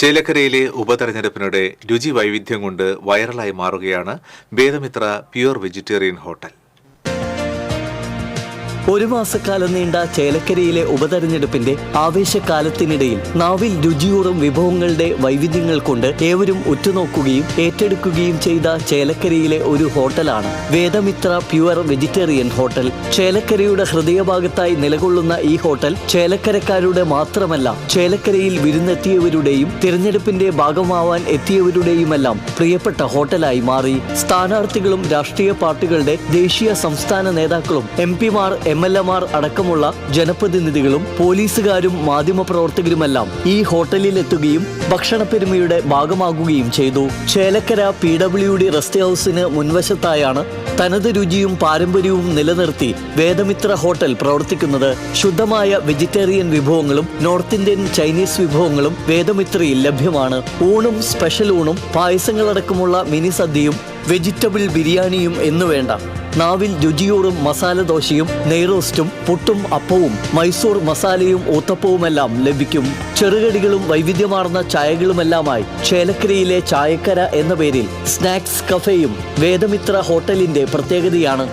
ചേലക്കരയിലെ ഉപതെരഞ്ഞെടുപ്പിനിടെ രുചി വൈവിധ്യം കൊണ്ട് വൈറലായി മാറുകയാണ് ഭേദമിത്ര പ്യുവർ വെജിറ്റേറിയൻ ഹോട്ടൽ. ഒരു മാസക്കാലം നീണ്ട ചേലക്കരയിലെ ഉപതെരഞ്ഞെടുപ്പിന്റെ ആവേശകാലത്തിനിടയിൽ നാവിൽ രുചിയോറും വിഭവങ്ങളുടെ വൈവിധ്യങ്ങൾ കൊണ്ട് ഏവരും ഉറ്റുനോക്കുകയും ഏറ്റെടുക്കുകയും ചെയ്ത ചേലക്കരയിലെ ഒരു ഹോട്ടലാണ് വേദമിത്ര പ്യുവർ വെജിറ്റേറിയൻ ഹോട്ടൽ. ചേലക്കരയുടെ ഹൃദയഭാഗത്തായി നിലകൊള്ളുന്ന ഈ ഹോട്ടൽ ചേലക്കരക്കാരുടെ മാത്രമല്ല ചേലക്കരയിൽ വിരുന്നെത്തിയവരുടെയും തിരഞ്ഞെടുപ്പിന്റെ ഭാഗമാവാൻ എത്തിയവരുടെയുമെല്ലാം പ്രിയപ്പെട്ട ഹോട്ടലായി മാറി. സ്ഥാനാർത്ഥികളും രാഷ്ട്രീയ പാർട്ടികളുടെ ദേശീയ സംസ്ഥാന നേതാക്കളും എം പിമാർ എം എൽ എമാർ അടക്കമുള്ള ജനപ്രതിനിധികളും പോലീസുകാരും മാധ്യമപ്രവർത്തകരുമെല്ലാം ഈ ഹോട്ടലിൽ എത്തുകയും ഭക്ഷണപ്പെരുമയുടെ ഭാഗമാകുകയും ചെയ്തു. Chelakkara P W D rest ഹൗസിന് മുൻവശത്തായാണ് തനത് രുചിയും പാരമ്പര്യവും നിലനിർത്തി വേദമിത്ര ഹോട്ടൽ പ്രവർത്തിക്കുന്നത്. ശുദ്ധമായ വെജിറ്റേറിയൻ വിഭവങ്ങളും നോർത്ത് ഇന്ത്യൻ ചൈനീസ് വിഭവങ്ങളും വേദമിത്രയിൽ ലഭ്യമാണ്. ഊണും സ്പെഷ്യൽ ഊണും പായസങ്ങളടക്കമുള്ള മിനി സദ്യയും വെജിറ്റബിൾ ബിരിയാണിയും എന്നുവേണ്ട നാവിൽ രുചിയോറും മസാല ദോശയും നെയ്റോസ്റ്റും പുട്ടും അപ്പവും മൈസൂർ മസാലയും ഊത്തപ്പവുമെല്ലാം ലഭിക്കും. ചെറുകടികളും വൈവിധ്യമാർന്ന ചായകളുമെല്ലാമായി ചേലക്കരയിലെ ചായക്കര എന്ന പേരിൽ സ്നാക്സ് കഫേയും വേദമിത്ര ഹോട്ടലിന്റെ പ്രത്യേകതയാണ്.